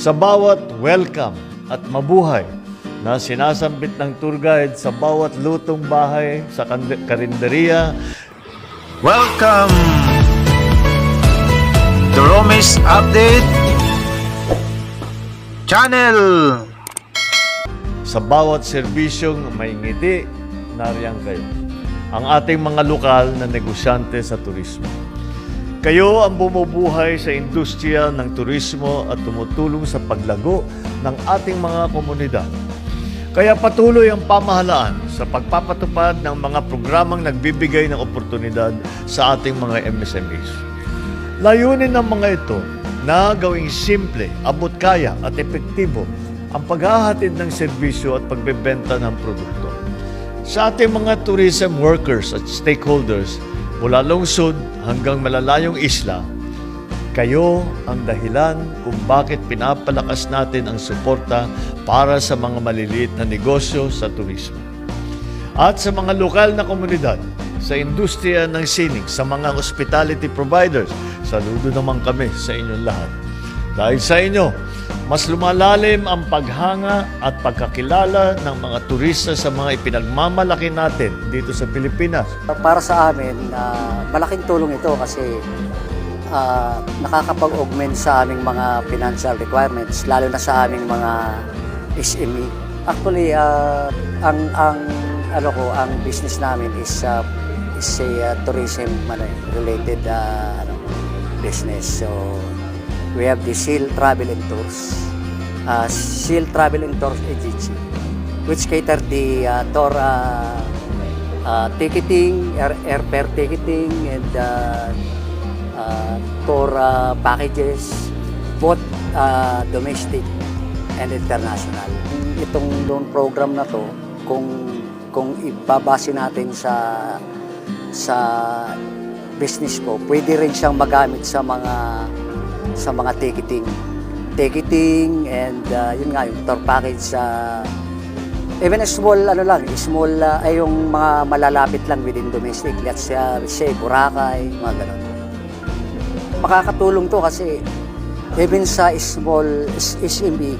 Sa bawat welcome at mabuhay na sinasambit ng tour guide sa bawat lutong bahay sa karinderya, Welcome to Romis Update Channel. sa bawat serbisyong may ngiti, nariyan kayo. Ang ating mga lokal na negosyante sa turismo. Kayo ang bumubuhay sa industriya ng turismo at tumutulong sa paglago ng ating mga komunidad. Kaya patuloy ang pamahalaan sa pagpapatupad ng mga programang nagbibigay ng oportunidad sa ating mga MSMEs. Layunin ng mga ito na gawing simple, abot kaya at epektibo ang paghahatid ng serbisyo at pagbebenta ng produkto. Sa ating mga tourism workers at stakeholders mula lungsod hanggang malalayong isla, kayo ang dahilan kung bakit pinapalakas natin ang suporta para sa mga maliliit na negosyo sa turismo. At sa mga lokal na komunidad, sa industriya ng sining, sa mga hospitality providers, saludo naman kami sa inyong lahat. Dahil sa inyo, mas lumalalim ang paghanga at pagkakilala ng mga turista sa mga ipinagmamalaki natin dito sa Pilipinas. Para sa amin, ah, malaking tulong ito kasi ah, nakakapag-augment sa aming mga financial requirements, lalo na sa aming mga SME. Actually, ah, ang ang ano ko, ang business namin is ah, is a ah, tourism ano, eh, ah, ano, business. So, we have the Seal Travel and Tours, uh, Seal Travel and Tours Agency, which cater the uh, tour uh, uh, ticketing, air, airfare ticketing, and uh, uh, tour uh, packages, both uh, domestic and international. Itong loan program na to, kung kung ibabase natin sa sa business ko, pwede rin siyang magamit sa mga sa mga ticketing. Ticketing and uh, yun nga, yung tour package sa even a small ano lang, small uh, ay yung mga malalapit lang within domestic. Let's say, uh, Boracay, mga ganun. Makakatulong to kasi even sa small SME,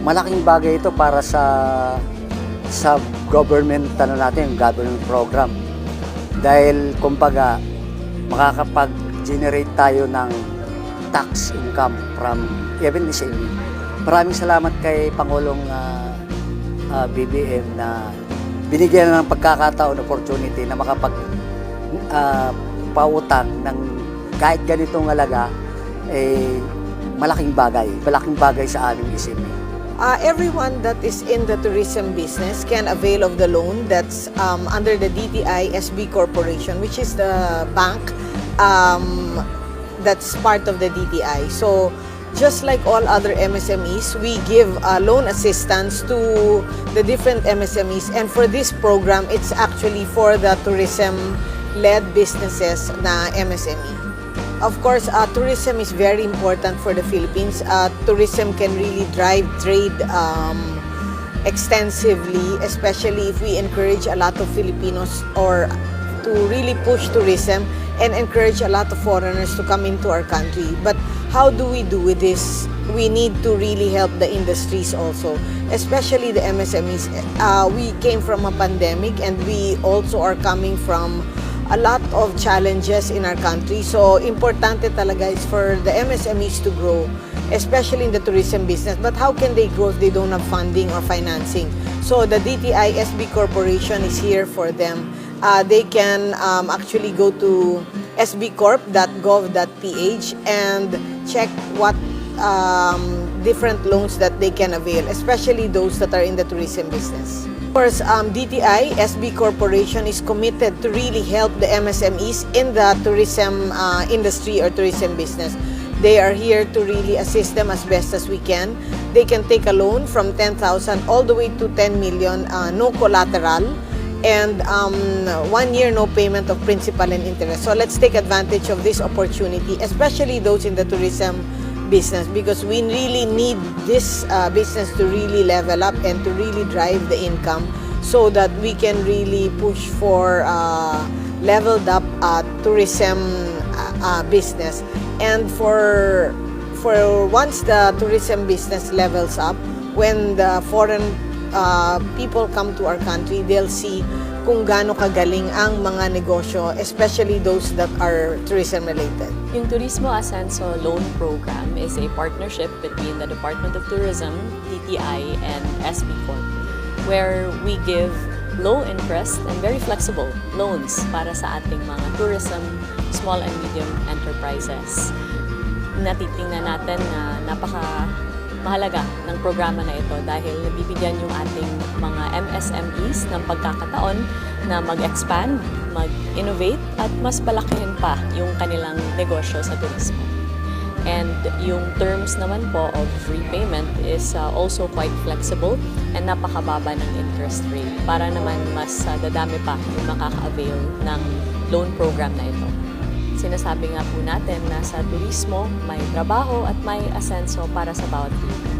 malaking bagay ito para sa sa government ano natin, government program. Dahil kumbaga makakapag-generate tayo ng tax income from even SME. Maraming salamat kay Pangulong ah, ah, BBM na binigyan ng pagkakataon, opportunity na makapag ah, pautang ng kahit ganitong alaga, eh, malaking bagay. Malaking bagay sa aming SME. Uh, everyone that is in the tourism business can avail of the loan that's um, under the DTI SB Corporation, which is the bank um, that's part of the DTI. So, just like all other MSMEs, we give uh, loan assistance to the different MSMEs. And for this program, it's actually for the tourism-led businesses na MSME. Of course, uh, tourism is very important for the Philippines. Uh, tourism can really drive trade um, extensively, especially if we encourage a lot of Filipinos or to really push tourism and encourage a lot of foreigners to come into our country. But how do we do with this? We need to really help the industries also, especially the MSMEs. Uh, we came from a pandemic and we also are coming from a lot of challenges in our country. So, importante talaga is for the MSMEs to grow, especially in the tourism business. But how can they grow if they don't have funding or financing? So, the DTI SB Corporation is here for them. Uh, they can um, actually go to sbcorp.gov.ph and check what um, different loans that they can avail, especially those that are in the tourism business. Of course, um, DTI, SB Corporation is committed to really help the MSMEs in the tourism uh, industry or tourism business. They are here to really assist them as best as we can. They can take a loan from 10,000 all the way to 10 million, uh, no collateral, and um, one year no payment of principal and interest. So let's take advantage of this opportunity, especially those in the tourism business, because we really need this uh, business to really level up and to really drive the income so that we can really push for uh, leveled up uh, tourism uh, uh, business and for for once the tourism business levels up, when the foreign uh, people come to our country, they'll see kung gaano kagaling ang mga negosyo, especially those that are tourism related. Yung Turismo Ascenso Loan Program is a partnership between the Department of Tourism, DTI, and SB Corp, where we give low interest and very flexible loans para sa ating mga tourism, small and medium enterprises. Natitingnan natin na napaka mahalaga ng programa na ito dahil nabibigyan yung ating mga MSMEs ng pagkakataon na mag-expand, mag-innovate at mas palakihin pa yung kanilang negosyo sa turismo. And yung terms naman po of repayment is uh, also quite flexible and napakababa ng interest rate para naman mas uh, dadami pa yung makaka-avail ng loan program na ito. Sinasabi nga po natin na sa turismo may trabaho at may asenso para sa bawat Pilipino.